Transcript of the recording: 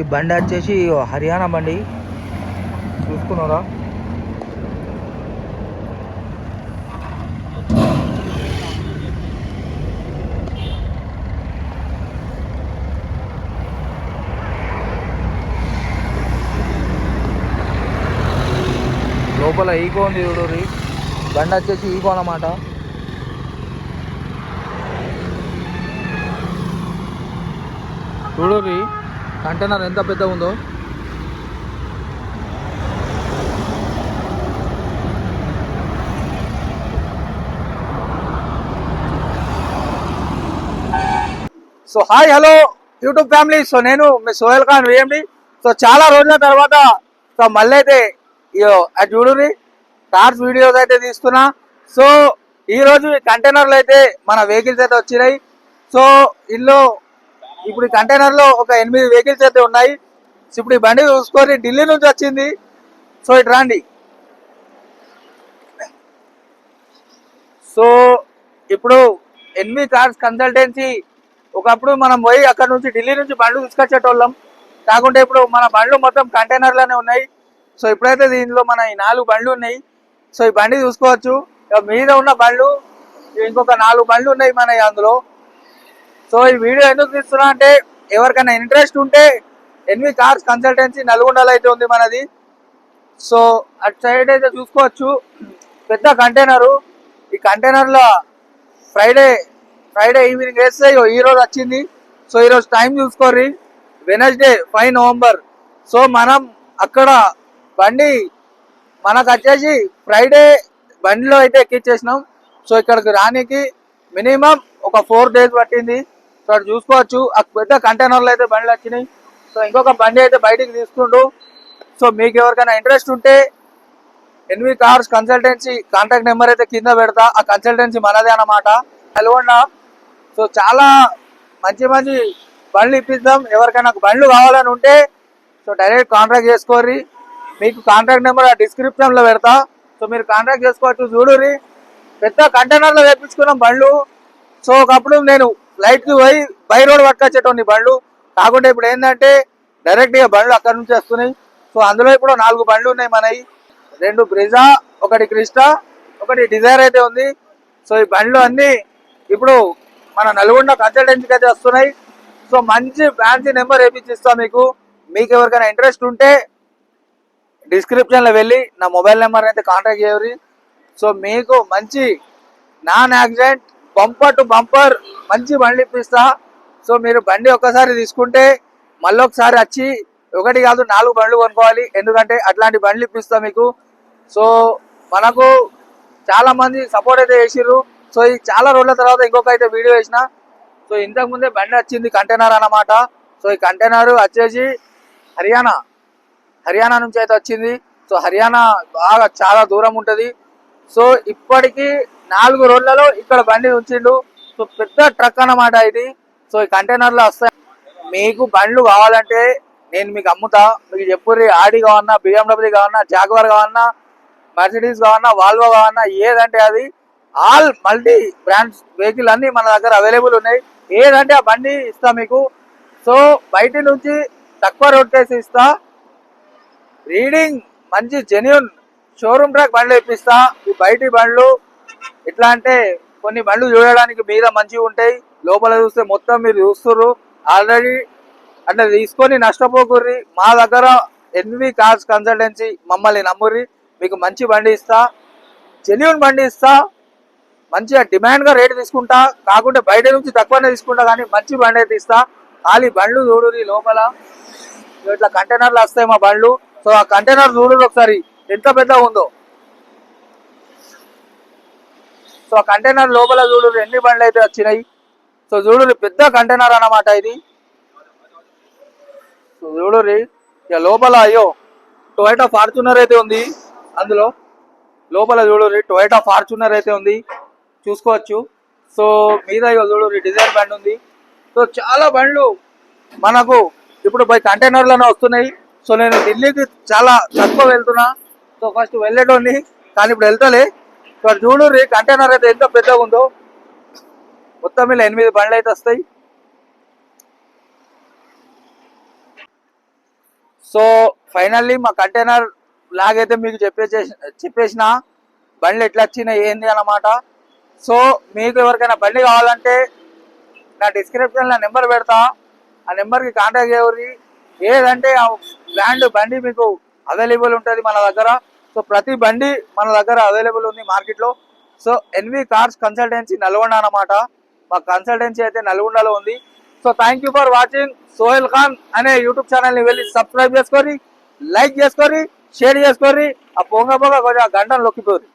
ఈ బండి వచ్చేసి హర్యానా బండి. చూసుకున్నారా? లోపల ఈకో ఉంది చూడరి బండి వచ్చేసి ఈకో అన్నమాట. చూడరి కంటైనర్ ఎంత పెద్ద ఉందో so hi hello YouTube family. So నేను మీ సోహెల్ ఖాన్ వేయండి సో చాలా రోజుల తర్వాత సో మళ్ళీ అయితే ఇయో అది చూడురి కార్స్ వీడియోస్ అయితే తీస్తున్నా. సో ఈరోజు కంటైనర్లు అయితే మన వెహికల్స్ అయితే వచ్చినాయి. సో ఇల్లు ఇప్పుడు ఈ కంటైనర్లో ఒక ఎనిమిది వెహికల్స్ అయితే ఉన్నాయి. ఇప్పుడు ఈ బండి చూసుకొని ఢిల్లీ నుంచి వచ్చింది. సో ఇటు రండి. సో ఇప్పుడు ఎన్వి కార్స్ కన్సల్టెన్సీ ఒకప్పుడు మనం పోయి అక్కడ నుంచి ఢిల్లీ నుంచి బండ్లు తీసుకొచ్చేటోళ్ళం. కాకుండా ఇప్పుడు మన బండ్లు మొత్తం కంటైనర్లోనే ఉన్నాయి. సో ఇప్పుడైతే దీనిలో మన ఈ నాలుగు బండ్లు ఉన్నాయి. సో ఈ బండి చూసుకోవచ్చు. మీద ఉన్న బండ్లు ఇంకొక నాలుగు బండ్లు ఉన్నాయి మన అందులో. సో ఈ వీడియో ఎందుకు తీస్తున్నా అంటే ఎవరికైనా ఇంట్రెస్ట్ ఉంటే ఎన్వి కార్స్ కన్సల్టెన్సీ నల్గొండలో అయితే ఉంది మనది. సో అటు సైడ్ అయితే చూసుకోవచ్చు. పెద్ద కంటైనరు. ఈ కంటైనర్లో ఫ్రైడే ఫ్రైడే ఈవినింగ్ వేస్తే ఈరోజు ఈ రోజు వచ్చింది. సో ఈ రోజు time చూసుకోర్రి. Wednesday five November. So మనం అక్కడ బండి మనకు వచ్చేసి ఫ్రైడే బండిలో అయితే ఎక్కిచ్చేసినాం. సో ఇక్కడికి రానికి మినిమం ఒక ఫోర్ డేస్ పట్టింది. ఇక్కడ చూసుకోవచ్చు. ఆ పెద్ద కంటైనర్లు అయితే బండ్లు వచ్చినాయి. సో ఇంకొక బండి అయితే బయటికి తీసుకుంటూ సో మీకు ఎవరికైనా ఇంట్రెస్ట్ ఉంటే NV cars consultancy contact number అయితే కింద పెడతా. ఆ కన్సల్టెన్సీ మనదే అన్నమాట. నల్గొండ సో చాలా మంచి మంచి బండ్లు ఇప్పిద్దాం. ఎవరికైనా బండ్లు కావాలని ఉంటే సో డైరెక్ట్ కాంటాక్ట్ చేసుకోర్రి. మీకు కాంటాక్ట్ నెంబర్ ఆ డిస్క్రిప్షన్లో పెడతా. సో మీరు కాంటాక్ట్ చేసుకోవచ్చు. చూడుర్రి. పెద్ద కంటైనర్లో తెప్పించుకున్నాం బండ్లు. సో ఒకప్పుడు నేను లైట్లు పోయి బై రోడ్ పట్టుకొచ్చేటోని బండ్లు. కాకుండా ఇప్పుడు ఏంటంటే డైరెక్ట్గా బండ్లు అక్కడ నుంచి వస్తున్నాయి. సో అందులో ఇప్పుడు నాలుగు బండ్లు ఉన్నాయి మనవి రెండు బ్రిజా ఒకటి క్రిస్టా ఒకటి డిజైర్ అయితే ఉంది. సో ఈ బండ్లు అన్ని ఇప్పుడు మన నల్గొండ కన్సల్టెన్సీకి అయితే వస్తున్నాయి. సో మంచి ఫ్యాన్సీ నెంబర్ వేపించిస్తా మీకు. మీకు ఎవరికైనా ఇంట్రెస్ట్ ఉంటే డిస్క్రిప్షన్లో వెళ్ళి నా మొబైల్ నెంబర్ అయితే కాంటాక్ట్ చేయరు సో మీకు మంచి non accident bumper to bumper మంచి బండి ఇప్పిస్తా. సో మీరు బండి ఒక్కసారి తీసుకుంటే మళ్ళీ ఒకసారి వచ్చి ఒకటి కాదు నాలుగు బండ్లు కొనుక్కోవాలి. ఎందుకంటే అట్లాంటి బండ్లు ఇప్పిస్తా మీకు. సో మనకు చాలా మంది సపోర్ట్ అయితే చేసిర్రు. సో ఈ చాలా రోజుల తర్వాత ఇంకొక అయితే వీడియో వేసిన. సో ఇంతకు ముందే బండి వచ్చింది కంటైనర్ అన్నమాట. సో ఈ కంటైనర్ వచ్చేసి హర్యానా హర్యానా నుంచి అయితే వచ్చింది. సో హర్యానా బాగా చాలా దూరం ఉంటుంది. సో ఇప్పటికీ నాలుగు రోడ్లలో ఇక్కడ బండి ఉంచిండు. సో పెద్ద ట్రక్ అన్నమాట ఇది. సో ఈ కంటైనర్లో వస్తాయి. మీకు బండ్లు కావాలంటే నేను మీకు అమ్ముతా. మీకు చెప్పుర్రి ఆడి కావన్నా బిఎండబ్ల్యూ కావన్నా జాగ్వర్ కావన్నా మర్సిడీస్ కావన్నా వాల్వో కావన్నా ఏదంటే అది ఆల్ మల్టీ బ్రాండ్స్ వెహికల్ అన్ని మన దగ్గర అవైలబుల్ ఉన్నాయి. ఏదంటే ఆ బండి ఇస్తా మీకు. సో బయట నుంచి తక్కువ రోడ్ కేసు ఇస్తా. రీడింగ్ మంచి జెన్యున్ షోరూమ్ ట్రాక్ బండ్లు ఇప్పిస్తా ఈ బయటి బండ్లు ఎట్లా అంటే కొన్ని బండ్లు చూడడానికి మీద మంచిగా ఉంటాయి లోపల చూస్తే మొత్తం మీరు చూస్తున్నారు ఆల్రెడీ అంటే తీసుకొని నష్టపోకుర్రి. మా దగ్గర ఎన్వి కార్స్ కన్సల్టెన్సీ మమ్మల్ని నమ్ముర్రి. మీకు మంచి బండి ఇస్తా. జెన్యున్ బండి ఇస్తా. మంచిగా డిమాండ్గా రేట్ తీసుకుంటా. కాకుంటే బయట నుంచి తక్కువనే తీసుకుంటా కానీ మంచి బండి అయితే ఇస్తా. ఖాళీ బండ్లు చూడుర్రి లోపల. ఇట్లా కంటైనర్లు వస్తాయి మా బండ్లు. సో ఆ కంటైనర్ చూడు ఒకసారి. ఎంత పెద్ద ఉందో. సో కంటైనర్ లోపల చూడు ఎన్ని బండ్లు అయితే వచ్చినాయి. సో చూడు పెద్ద కంటైనర్ అన్నమాట ఇది. సో చూడు ఇక లోపల అయ్యో టొయోటా ఫార్చునర్ అయితే ఉంది. అందులో లోపల చూడు టొయోటా ఫార్చునర్ అయితే ఉంది. చూసుకోవచ్చు. సో మీద ఇగో చూడు డిజైర్ బండి ఉంది. సో చాలా బండ్లు మనకు ఇప్పుడు బై కంటైనర్లోనే వస్తున్నాయి. సో నేను ఢిల్లీకి చాలా తక్కువ వెళ్తున్నా. సో ఫస్ట్ వెళ్ళేటోని కానీ ఇప్పుడు వెళ్తలే. ఇక్కడ చూడు కంటైనర్ అయితే ఎంత పెద్దగా ఉందో. మొత్తం ఇలా ఎనిమిది బండ్లు అయితే వస్తాయి. సో ఫైనల్లీ మా కంటైనర్ లాగైతే మీకు చెప్పేసే చెప్పేసిన. బండ్లు ఎట్లా వచ్చినాయి ఏంది అన్నమాట. సో మీకు ఎవరికైనా బండి కావాలంటే నా డిస్క్రిప్షన్లో నెంబర్ పెడతా. ఆ నెంబర్కి కాంటాక్ట్ చేయవరి. ఏదంటే ఆ బ్రాండ్ బండి మీకు అవైలబుల్ ఉంటుంది మన దగ్గర. సో ప్రతి బండి మన దగ్గర అవైలబుల్ ఉంది మార్కెట్లో. So NV cars consultancy Nalgonda అన్నమాట. మా కన్సల్టెన్సీ అయితే నల్గొండలో ఉంది. So thank you for watching. Sohail Khan అనే యూట్యూబ్ ఛానల్ని వెళ్ళి సబ్స్క్రైబ్ చేసుకొని లైక్ చేసుకొని షేర్ చేసుకొని ఆ పొంగ పొంగ కొంచెం గంటను లొక్కిపోరు.